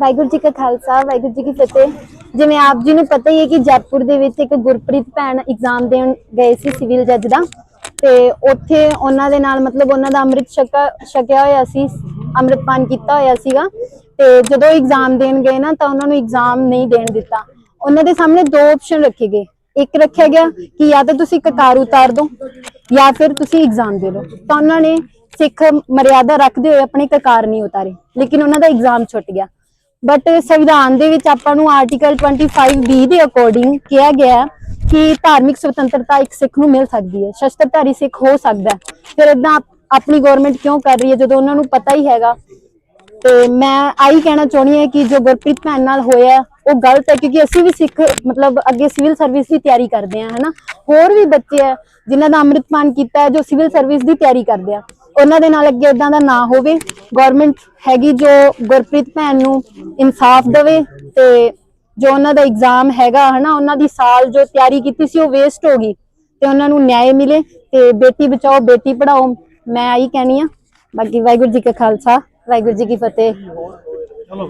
ਵਾਹਿਗੁਰੂ ਜੀ ਕਾ ਖਾਲਸਾ, ਵਾਹਿਗੁਰੂ ਜੀ ਕੀ ਫਤਿਹ। ਜਿਵੇਂ ਆਪ ਜੀ ਨੂੰ ਪਤਾ ਹੀ ਹੈ ਕਿ ਜੈਪੁਰ ਦੇ ਵਿੱਚ ਇੱਕ ਗੁਰਪ੍ਰੀਤ ਭੈਣ ਐਗਜ਼ਾਮ ਦੇਣ ਗਏ ਸੀ ਸਿਵਲ ਜੱਜ ਦਾ। ਤੇ ਉੱਥੇ ਉਹਨਾਂ ਦੇ ਨਾਲ ਮਤਲਬ ਉਹਨਾਂ ਦਾ ਅੰਮ੍ਰਿਤ ਛਕਾ, ਛਕਿਆ ਹੋਇਆ ਸੀ ਅੰਮ੍ਰਿਤਪਾਨ ਕੀਤਾ ਹੋਇਆ ਸੀਗਾ। ਤੇ ਜਦੋਂ ਐਗਜ਼ਾਮ ਦੇਣ ਗਏ ਨਾ, ਤਾਂ ਉਹਨਾਂ ਨੂੰ ਐਗਜ਼ਾਮ ਨਹੀਂ ਦੇਣ ਦਿੱਤਾ। ਉਹਨਾਂ ਦੇ ਸਾਹਮਣੇ ਦੋ ਆਪਸ਼ਨ ਰੱਖੇ ਗਏ। ਇੱਕ ਰੱਖਿਆ ਗਿਆ ਕਿ ਜਾਂ ਤਾਂ ਤੁਸੀਂ ਕਕਾਰ ਉਤਾਰ ਦਿਓ ਜਾਂ ਫਿਰ ਤੁਸੀਂ ਐਗਜ਼ਾਮ ਦੇ ਲਓ ਤਾਂ ਉਹਨਾਂ ਨੇ ਸਿੱਖ ਮਰਿਆਦਾ ਰੱਖਦੇ ਹੋਏ ਆਪਣੇ ਕਕਾਰ ਨਹੀਂ ਉਤਾਰੇ। ਲੇਕਿਨ ਉਹਨਾਂ ਦਾ ਐਗਜ਼ਾਮ ਛੁੱਟ ਗਿਆ। ਬਟ ਸੰਵਿਧਾਨ ਦੇ ਵਿੱਚ ਆਪਾਂ ਨੂੰ ਆਰਟੀਕਲ 25 ਬੀ ਦੇ ਅਕੋਰਡਿੰਗ ਕਿਹਾ ਗਿਆ ਕਿ ਧਾਰਮਿਕ ਸੁਤੰਤਰਤਾ ਇੱਕ ਸਿੱਖ ਨੂੰ ਮਿਲ ਸਕਦੀ ਹੈ, ਸ਼ਸਤਰਧਾਰੀ ਸਿੱਖ ਹੋ ਸਕਦਾ ਫਿਰ ਇਦਾਂ ਆਪਣੀ ਗਵਰਨਮੈਂਟ ਕਿਉਂ ਕਰ ਰਹੀ ਹੈ, ਜਦੋਂ ਉਹਨਾਂ ਨੂੰ ਪਤਾ ਹੀ ਹੈਗਾ? ਤੇ ਮੈਂ ਆਈ ਕਹਿਣਾ ਚਾਹੁੰਦੀ ਹਾਂ ਕਿ ਜੋ ਗੁਰਪ੍ਰੀਤ ਭੈਣ ਨਾਲ ਹੋਇਆ ਉਹ ਗਲਤ ਹੈ, ਕਿਉਂਕਿ ਅਸੀਂ ਵੀ ਸਿੱਖ, ਮਤਲਬ ਅੱਗੇ ਸਿਵਲ ਸਰਵਿਸ ਦੀ ਤਿਆਰੀ ਕਰਦੇ ਹਾਂ, ਹਨਾ? ਹੋਰ ਵੀ ਬੱਚੇ ਹੈ ਜਿਨ੍ਹਾਂ ਦਾ ਅੰਮ੍ਰਿਤਪਾਨ ਕੀਤਾ ਹੈ, ਜੋ ਸਿਵਲ ਸਰਵਿਸ ਦੀ ਤਿਆਰੀ ਕਰਦੇ ਆ। ਉਹਨਾਂ ਦੇ ਨਾਲ ਅੱਗੇ ਇਦਾਂ ਦਾ ਨਾ ਹੋਵੇ। ਗਵਰਨਮੈਂਟ ਹੈਗੀ ਜੋ ਗੁਰਪ੍ਰੀਤ ਭੈਣ ਨੂੰ ਇਨਸਾਫ ਦੇਵੇ ਤੇ ਜੋ ਉਹਨਾਂ ਦਾ ਐਗਜ਼ਾਮ ਹੈਗਾ ਹਨਾ, ਉਹਨਾਂ ਦੀ ਸਾਲ ਜੋ ਤਿਆਰੀ ਕੀਤੀ ਸੀ ਉਹ ਵੇਸਟ ਹੋ ਗਈ ਤੇ ਉਹਨਾਂ ਨੂੰ ਨਿਆਂ ਮਿਲੇ ਤੇ ਬੇਟੀ ਬਚਾਓ, ਬੇਟੀ ਪੜਾਓ ਮੈਂ ਆਹੀ ਕਹਿਣੀ ਆ। ਬਾਕੀ ਵਾਹਿਗੁਰੂ ਜੀ ਕਾ ਖਾਲਸਾ, ਵਾਹਿਗੁਰੂ ਜੀ ਕੀ ਫਤਿਹ। ਚਲੋ